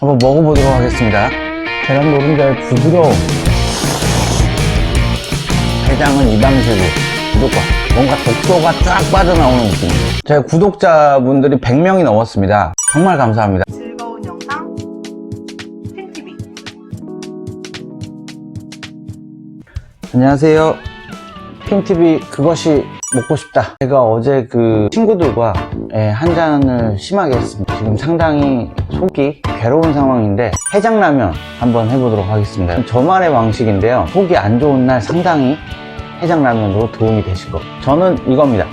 한번 먹어보도록 하겠습니다. 계란 노른자의 부드러움. 해장은 이 방식으로 무조건 뭔가 독소가 쫙 빠져나오는 느낌입니다. 제 구독자분들이 100명이 넘었습니다. 정말 감사합니다. 즐거운 영상 팬TV 안녕하세요. 핀TV 그것이 먹고 싶다. 제가 어제 그 친구들과 예, 한 잔을 심하게 했습니다. 지금 상당히 속이 괴로운 상황인데 해장라면 한번 해보도록 하겠습니다. 저만의 방식인데요. 속이 안 좋은 날 상당히 해장라면으로 도움이 되실 겁니다. 저는 이겁니다.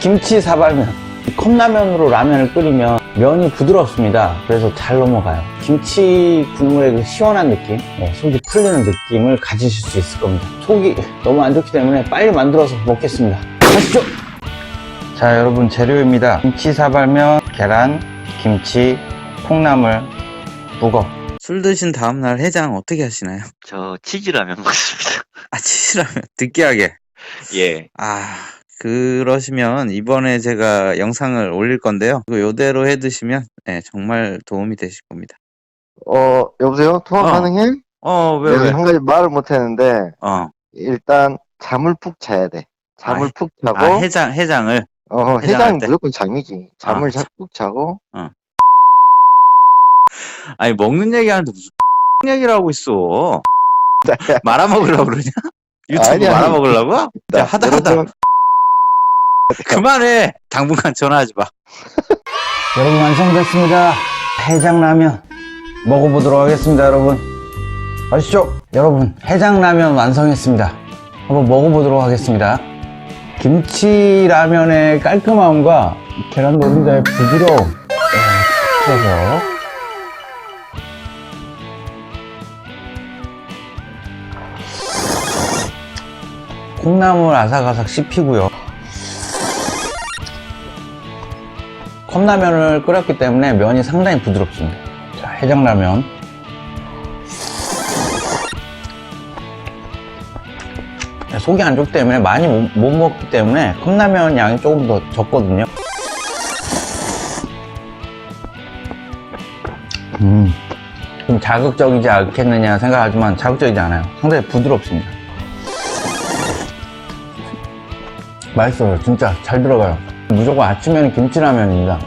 김치 사발면. 컵라면으로 라면을 끓이면 면이 부드럽습니다. 그래서 잘 넘어가요. 김치 국물의 그 시원한 느낌, 네, 속이 풀리는 느낌을 가지실 수 있을 겁니다. 속이 너무 안 좋기 때문에 빨리 만들어서 먹겠습니다. 가시죠! 자, 여러분 재료입니다. 김치 사발면, 계란, 김치, 콩나물, 북어. 술 드신 다음날 해장 어떻게 하시나요? 저 치즈라면 먹습니다. 아, 치즈라면 느끼하게. 예. 아, 그러시면 이번에 제가 영상을 올릴 건데요. 이거 요대로 해 드시면 네, 정말 도움이 되실 겁니다. 어, 여보세요? 통화 어. 가능해? 어, 왜, 내가 왜? 한 가지 말을 못 했는데, 어. 일단, 잠을 푹 자야 돼. 잠을 아, 푹 자고, 아, 해장, 해장을. 어, 해장할 해장은 때? 무조건 잠이지. 잠을 아, 자, 푹 자고, 아니, 먹는 얘기 하는데 무슨 얘기를 하고 있어. 말아먹으려고 그러냐? 유튜브 아니, 아니. 말아먹으려고? 자, 나 하다 하다. 여러분, 그만해! 당분간 전화하지 마. 여러분, 완성됐습니다. 해장라면. 먹어보도록 하겠습니다, 여러분. 아시죠? 여러분, 해장라면 완성했습니다. 한번 먹어보도록 하겠습니다. 김치라면의 깔끔함과 계란 노른자의 부드러움. 네, 섞어서. 콩나물 아삭아삭 씹히고요. 컵라면을 끓였기 때문에 면이 상당히 부드럽습니다. 자, 해장라면. 속이 안 좋기 때문에 많이 못, 못 먹기 때문에 컵라면 양이 조금 더 적거든요. 음, 좀 자극적이지 않겠느냐 생각하지만 자극적이지 않아요. 상당히 부드럽습니다. 맛있어요. 진짜 잘 들어가요. 무조건 아침에는 김치라면입니다.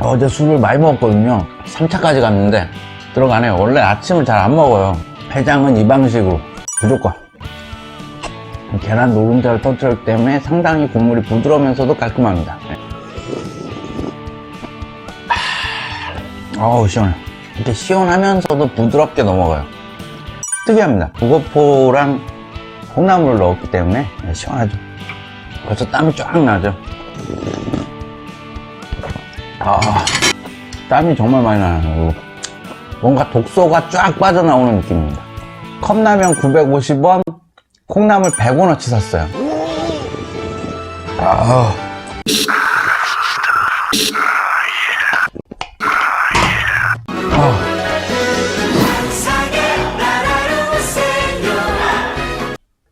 어제 술을 많이 먹었거든요. 3차까지 갔는데 들어가네요. 원래 아침을 잘 안 먹어요. 해장은 이 방식으로 무조건. 계란 노른자를 터뜨렸기 때문에 상당히 국물이 부드러우면서도 깔끔합니다. 어우 시원해. 이렇게 시원하면서도 부드럽게 넘어가요. 특이합니다. 북어포랑 콩나물을 넣었기 때문에 네, 시원하죠. 벌써 땀이 쫙 나죠. 아, 땀이 정말 많이 나요. 뭔가 독소가 쫙 빠져나오는 느낌입니다. 컵라면 950원, 콩나물 100원어치 샀어요. 아, 아.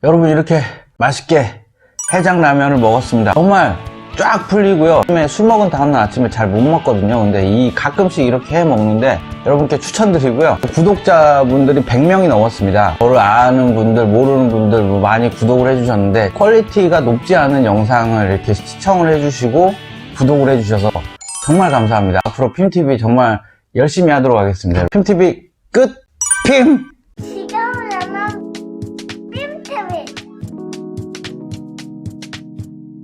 여러분 이렇게 맛있게 해장라면을 먹었습니다. 정말 쫙 풀리고요. 아침에 술 먹은 다음날 아침에 잘 못 먹거든요. 근데 이 가끔씩 이렇게 해 먹는데 여러분께 추천드리고요. 구독자분들이 100명이 넘었습니다. 저를 아는 분들, 모르는 분들 뭐 많이 구독을 해주셨는데 퀄리티가 높지 않은 영상을 이렇게 시청을 해주시고 구독을 해주셔서 정말 감사합니다. 앞으로 핌TV 정말 열심히 하도록 하겠습니다. 핌TV 끝! 핌!